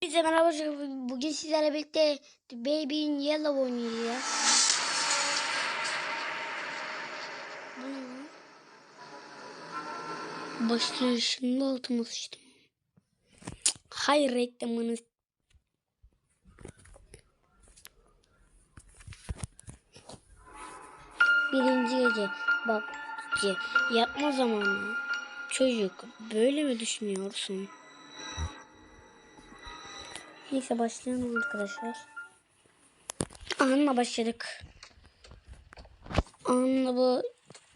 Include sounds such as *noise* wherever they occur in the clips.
Herkese merhaba. Bugün sizlerle birlikte The Baby in Yellow oynayacağız. Başlayışında altıma sıçtım. Hayır reklamını. Birinci gece. Bak yapma zamanı. Çocuk böyle mi düşünüyorsun? Neyse başlayalım arkadaşlar. Anla başladık. Anla bu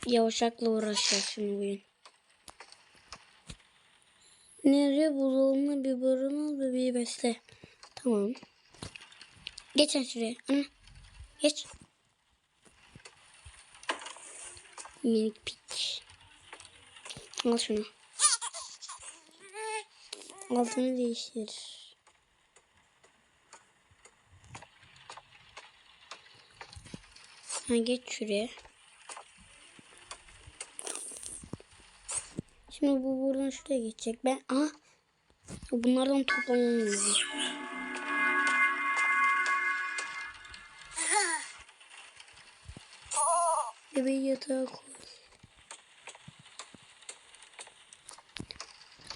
yavşakla uğraşacağız şimdi bugün. Nereye bulalım bir barın al bebeği besle. Tamam. Geçen şuraya. Ana. Geç. Minik piç. Al şunu. Altını değiştir. Ha geç şuraya. Şimdi bu buradan şuraya geçecek. Ben aha bunlardan toplamam lazım. Bebeği yatağa koy.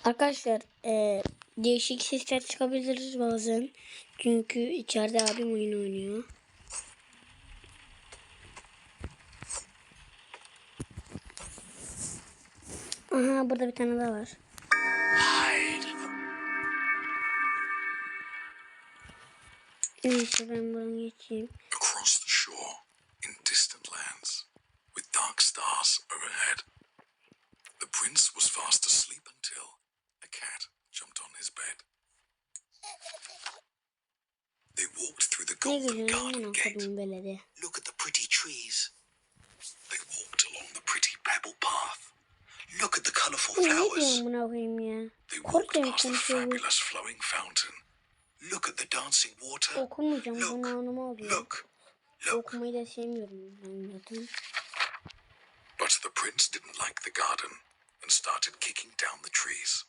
Arkadaşlar e, değişik sesler çıkabilir bazen. Çünkü içeride abim oyun oynuyor. Burada bir tane daha var. Neyse ben buradan geçeyim. across the shore in distant lands, with dark stars overhead. The prince was fast asleep until a cat jumped on his bed. They walked through the golden garden gate. Look at the colourful flowers. diyorum buna koyayım ya? They walked past the fabulous flowing fountain. Look at the dancing water. Look, bunu anlama oluyor. Look, look. Okumayı da sevmiyorum ben zaten. But the prince didn't like the garden and started kicking down the trees.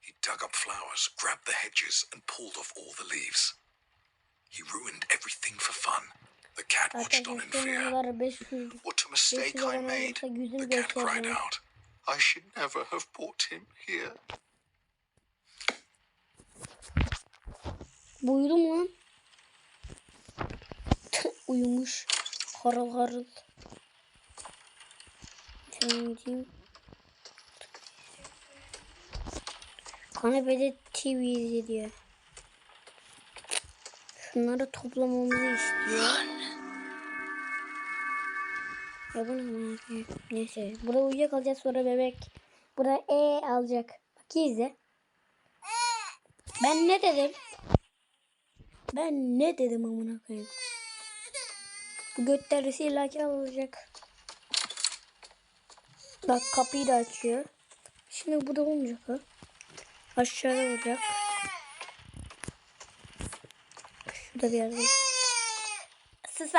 He dug up flowers, grabbed the hedges, and pulled off all the leaves. He ruined everything for fun. The cat watched on in fear. What a mistake I made. The cat cried out. I should never have brought him here. Bu uyudu mu lan? Uyumuş. Harıl harıl. Kanepede TV izliyor. Şunları toplamamızı istiyor. Ya bu? Neyse. Burada uyuyakalacağız sonra bebek. Burada E alacak. Bak izle. Ben ne dedim? Ben ne dedim amına koyayım? Bu göt derisi illaki alacak. Bak kapıyı da açıyor. Şimdi bu da olmayacak ha. Aşağı olacak. Şurada bir yerde. Sus.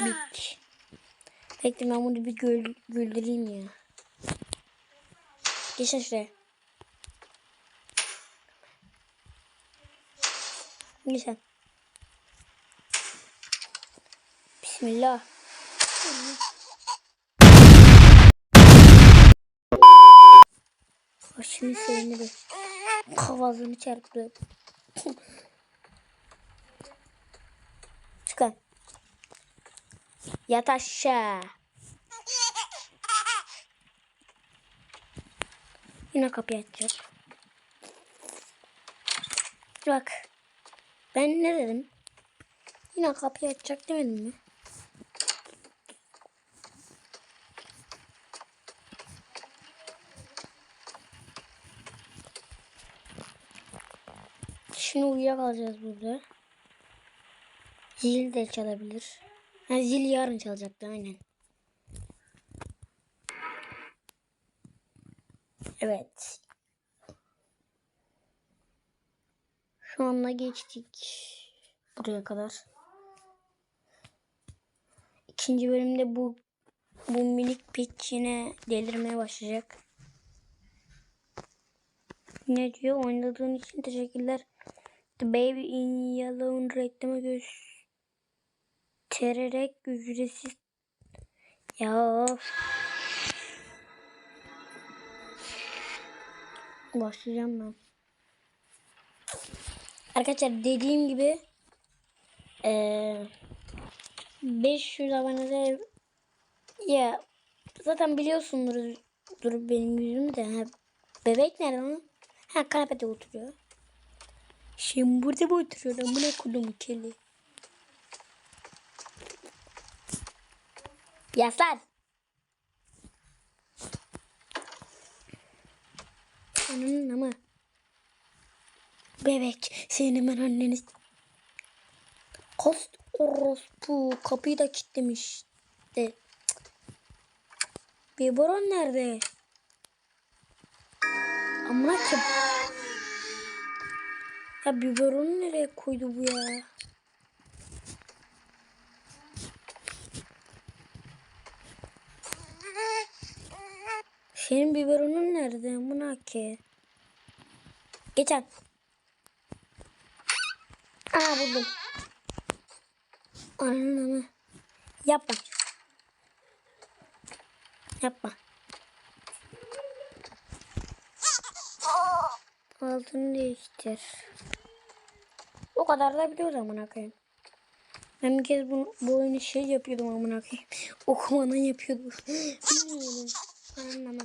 Bitch. Bekle ben bunu bir göl, güldüreyim ya. Geçin şuraya. Geçin. Bismillah. Başını sevindi. Kavazını çarptı. Yat aşağı. Yine kapıyı açacak. Bak. Ben ne dedim? Yine kapıyı açacak demedim mi? Şimdi uyuyakalacağız burada. Zil de çalabilir. Ha, zil yarın çalacaktı aynen. Evet. Şu anda geçtik. Buraya kadar. İkinci bölümde bu bu minik piç delirmeye başlayacak. Ne diyor? Oynadığın için teşekkürler. The Baby in Yellow'un reklamı göstererek ücretsiz. Ya. Başlayacağım ben. Arkadaşlar dediğim gibi eee 500 abonede ya zaten biliyorsunuz dur benim yüzümü de ha, bebek nerede lan? Ha kanepede oturuyor. Şimdi burada mı oturuyor lan? Bu ne kudum keli? Yaslan. Ananın ama. Bebek senin ben anneniz. Kost orospu kapıyı da kilitlemiş. De. Biberon nerede? Amına kim? Ya biberonu nereye koydu bu ya? Senin biberonun nerede? Amına ki? Geçen. Aa buldum. Ananı. Yapma. Yapma. Altını değiştir. O kadar da biliyoruz amına koyayım. Ben bir kez bu, bu oyunu şey yapıyordum amına koyayım. *laughs* Okumadan yapıyordum. *gasps* Bilmiyorum. Anlama.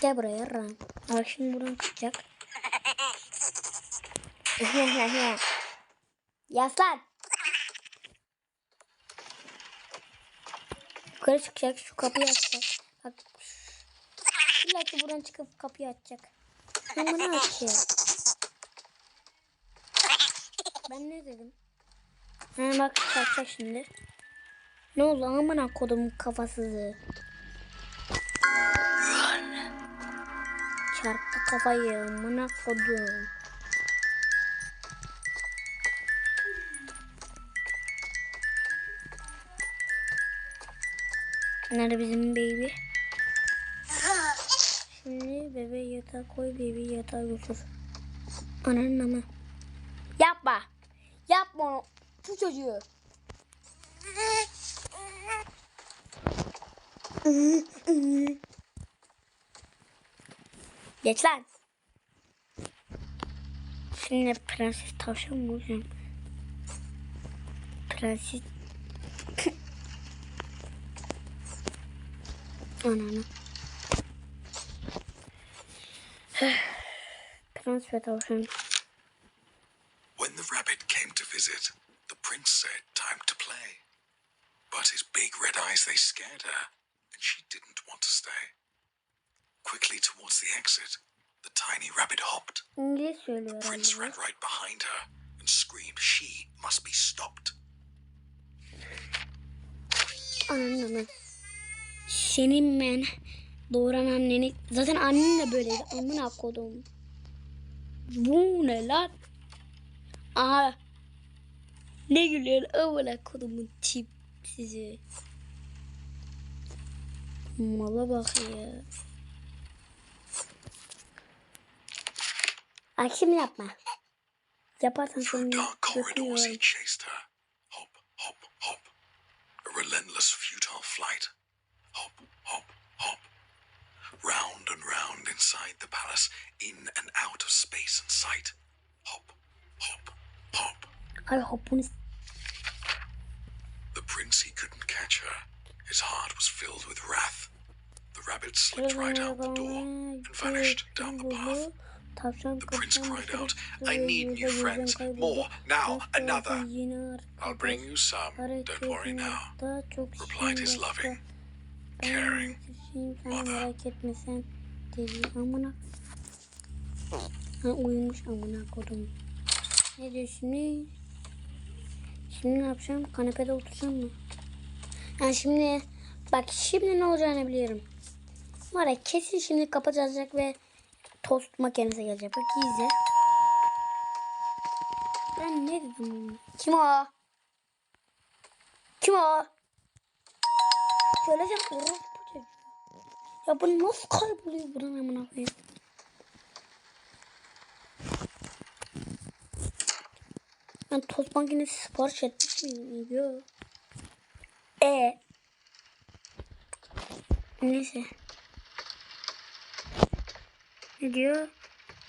Gel buraya ram. Bak şimdi buradan çıkacak. *laughs* Yaslan. Yukarı çıkacak. Şu kapıyı açacak. Bak. İlla ki buradan çıkıp kapıyı açacak. Ben bunu açıyor. Ben ne dedim? Ha bak açacak şimdi. Ne oldu amına kodum kafasızı. Çarptı kafayı amına kodum. Nerede bizim baby? Şimdi bebe yatağa koy baby yatağa götür. Ananın ama. Yapma. Yapma onu. Şu çocuğu. *laughs* Geç lan. Şimdi prenses tavşan mı olacağım? Prenses... Ananı. Prens ve. When the rabbit came to visit, the prince said, Time to play. But his big red eyes, they scared her, and she didn't want to stay. Quickly towards the exit, the tiny rabbit hopped. İngiliz söylüyor Prince ran right behind her and screamed she must be stopped. Ananı. Senin ben doğuran anneni zaten annen de böyleydi amına kodum. Bu ne lan? Aha. Ne gülüyor amına kodumun tip sizi. Mala bak ya. Akşam yapma. Yaparsan Through seni dark corridors, he götürüyorum. chased her. Hop, hop, hop. A relentless, futile flight. Hop, hop, hop. Round and round inside the palace, in and out of space and sight. Hop, hop, hop. Ay hopunu The prince, he couldn't catch her. His heart was filled with wrath. The rabbit slipped right out the door and vanished down the path. The prince cried out, "I need new friends. More. Now, another. I'll bring you some. Don't worry now. Replied his loving, caring mother. Ha uyumuş amına kodum. Ne diyor şimdi? Şimdi ne yapacağım? Kanepede oturacağım mı? Ha şimdi bak şimdi ne olacağını biliyorum. Var ya kesin şimdi kapı çalacak ve tost makinesi gelecek. Bak izle. Ben ne dedim? Kim o? Kim o? Söylesem orospu çocuğu. Ya bu nasıl kayboluyor buranın amına koyayım? Ben toz makinesi sipariş etmiş miyim? Yok. E. Neyse. Ne?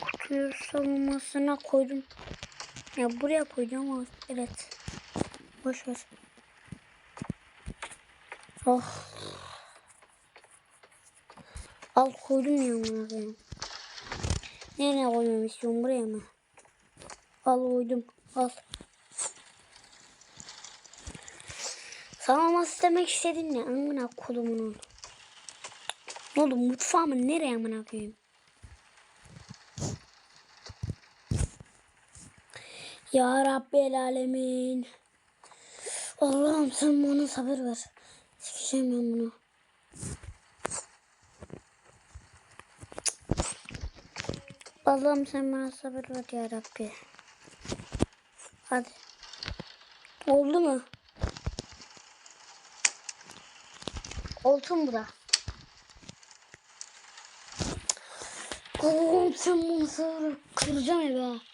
Kutuyu savunmasına koydum. Ya buraya koyacağım ama evet. Boş ver. Oh. Al koydum ya amına koyayım. Nereye koymam istiyorum buraya mı? Al koydum. Al. Sana ama istemek istedin ne? Amına kolumun oldu. Ne oldu mutfağımı nereye amına koyayım? Ya Rabbi el alemin. Allah'ım sen bana sabır ver. Sikeceğim ben bunu. Allah'ım sen bana sabır ver ya Rabbi. Hadi. Oldu mu? Olsun bu da. Allah'ım sen bana sabır ver. Kıracağım evi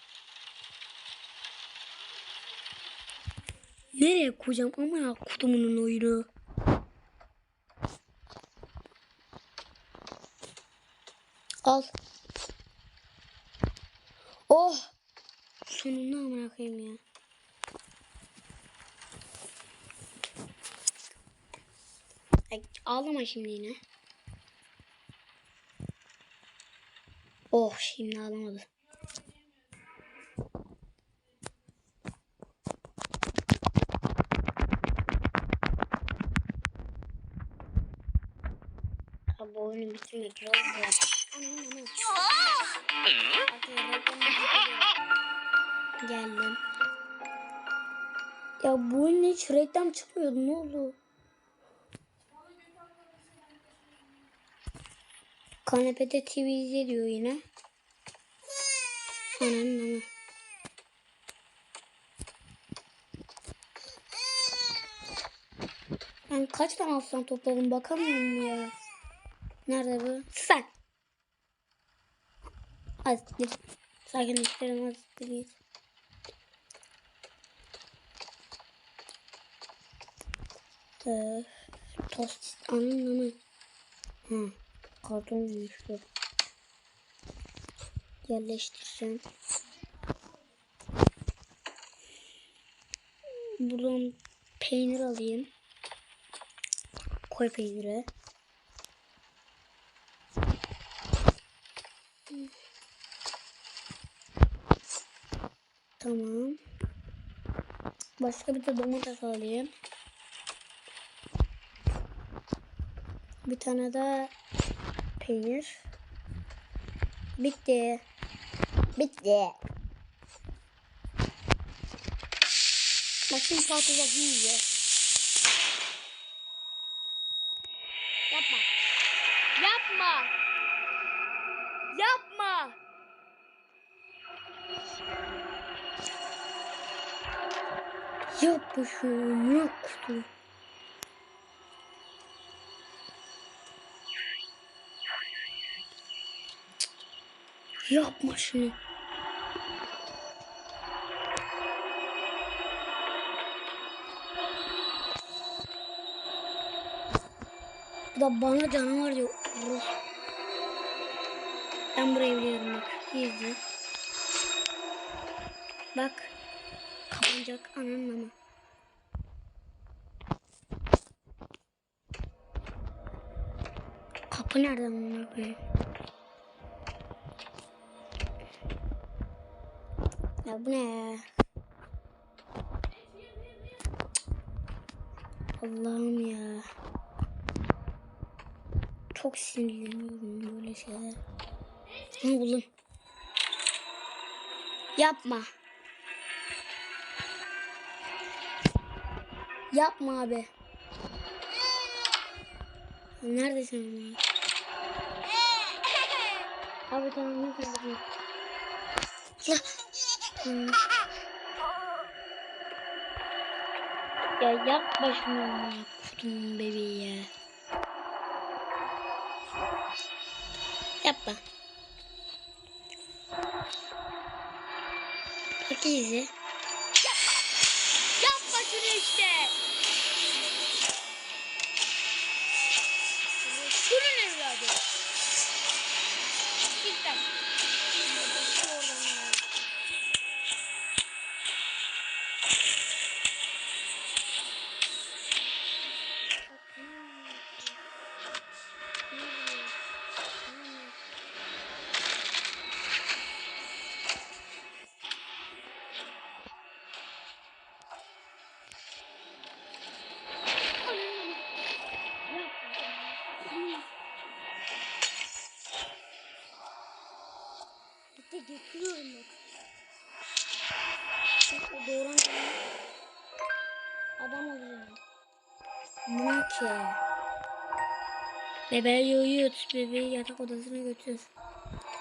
Nereye koyacağım? Aman kutumunun oyunu. Al. Oh. Sonunda amına koyayım ya. Ay, ağlama şimdi yine. Oh şimdi ağlamadı. Oyunu bitirmek zor. Geldim. Ya bu oyunda hiç reklam çıkmıyordu ne oldu? Kanepede TV izliyor yine. Anam anam. Ben kaç tane aslan topladım bakamıyorum ya. Nerede bu? Sen. Git. Sakinleştirelim hadi git. Ee, tost anın anı. Hı. Kartonmuş bu. Yerleştireceğim. Buradan peynir alayım. Koy peyniri. Tamam. Başka bir de domates alayım. Bir tane de peynir. Bitti. Bitti. Bakın patlayacak iyice. Şunu. Yok kutu. Yapma şunu. Bu da bana canavar diyor. Vurur. Ben burayı biliyorum bak. İzle. Bak. Kapanacak ananın ama. Kapı nereden bunlar koyayım? Ya bu ne? Allah'ım ya. Çok sinirleniyorum böyle şeyler. Ne buldum? Yapma. Yapma abi. Neredesin abi? Abi tamam ne kadar hmm. Ya yapma şunu kutun bebeği. Yapma. Bak izi. Yapma şunu işte. Şunun evladı. Kurtuluyorum bak. Bak o doğuran adam. Adam olacağım. Bu ne ki? Bebeği uyut. Bebeği yatak odasına götür.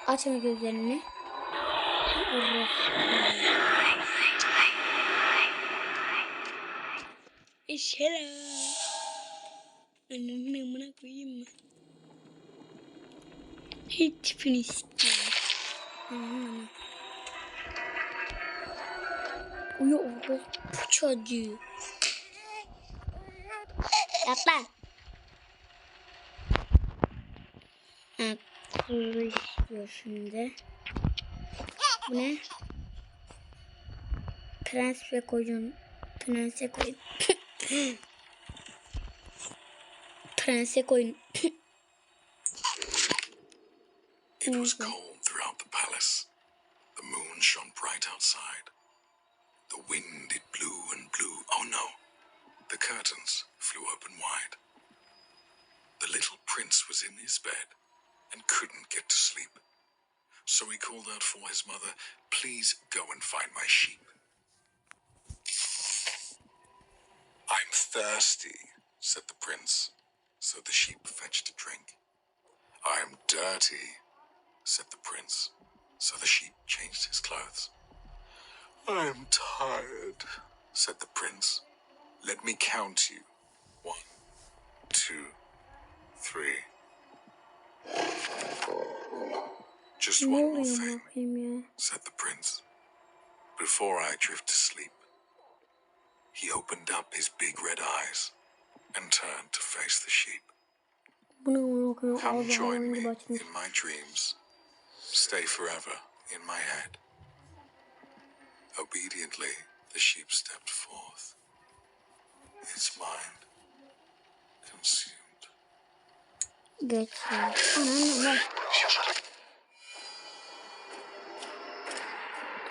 Açma gözlerini. İşte. Annenin amına koyayım mı? Hiç tipini istiyorum. Uyu oğlum. Çocuğu. Yap lan. Kurulu şimdi. Bu ne? Prens ve koyun. Prense koyun. Prense koyun. It was So the sheep fetched a drink. I'm dirty, said the prince. So the sheep changed his clothes. I'm tired, said the prince. Let me count you. One, two, three. Just one more thing, said the prince. Before I drift to sleep, he opened up his big red eyes and turned to face the sheep. Bu ne amına koyayım? Come join me in my dreams. Stay forever in my head. Obediently, the sheep stepped forth. Its mind consumed. Geç ya. Anam lan.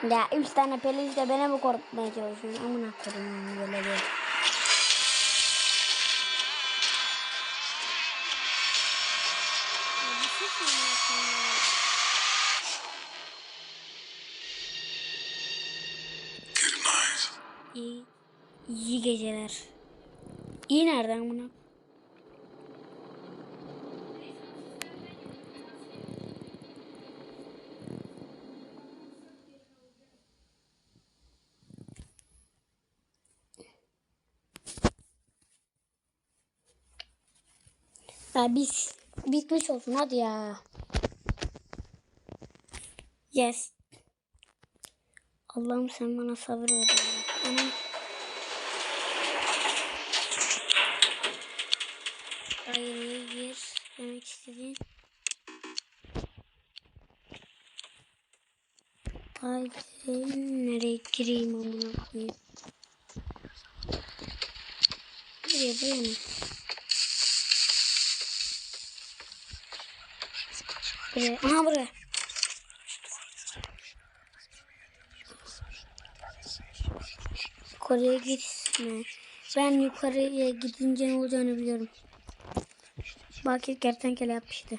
Ya üç tane pelinçle beni mi korkutmaya çalışıyorsun? Amına koyayım böyle bir. Ya biz bitmiş olsun hadi ya. Yes. Allah'ım sen bana sabır ver. Anam. Daireye gir demek istediğin. Daire nereye gireyim amına koyayım. Buraya buraya mı? Buraya. Aha buraya. Yukarıya gitme. Ben yukarıya gidince ne olacağını biliyorum. Belki kertenkele yapmıştı.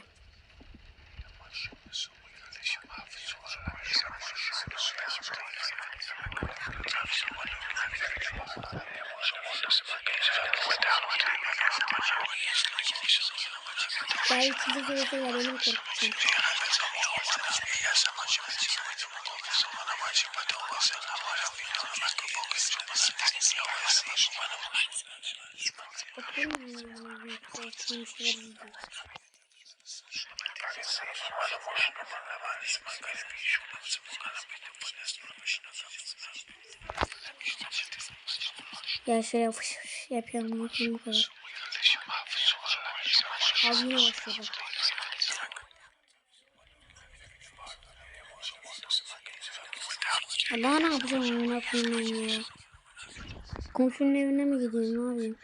Ya fış fış yapıyorum. Bakın bu kadar. Abi yine başladı. Daha ne yapacağım amına koyayım ben ya. Komşunun evine mi gideyim ne yapayım?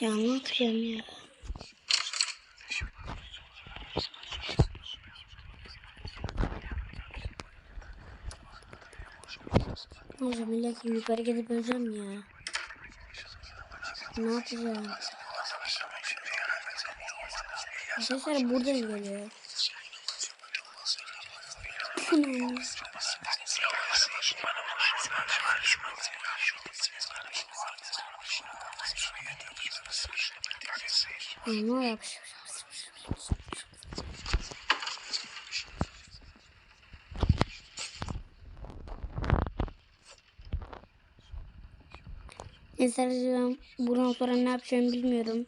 Ya ne yapacağım ya? Neyse millet yukarı gidip öleceğim ya. Ne yapacağım? Arkadaşlar şey buradan geliyor. Şunu. Ne yapacağım? Neyse arkadaşlar, bundan sonra ne yapacağımı bilmiyorum.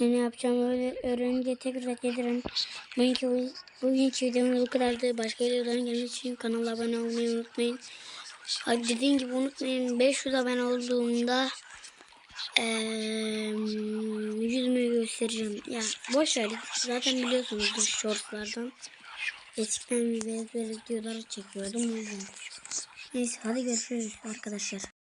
Ne yapacağımı öyle öğrenince tekrar gelirim. Bugünkü, bugünkü videomuz bu kadardı. Başka videoların gelmesi için kanala abone olmayı unutmayın. Dediğim gibi unutmayın 500 abone olduğumda eee yüzümü göstereceğim. Ya boş ver zaten biliyorsunuzdur shortslardan. Eskiden videoları çekiyordum o yüzden. Neyse hadi görüşürüz arkadaşlar.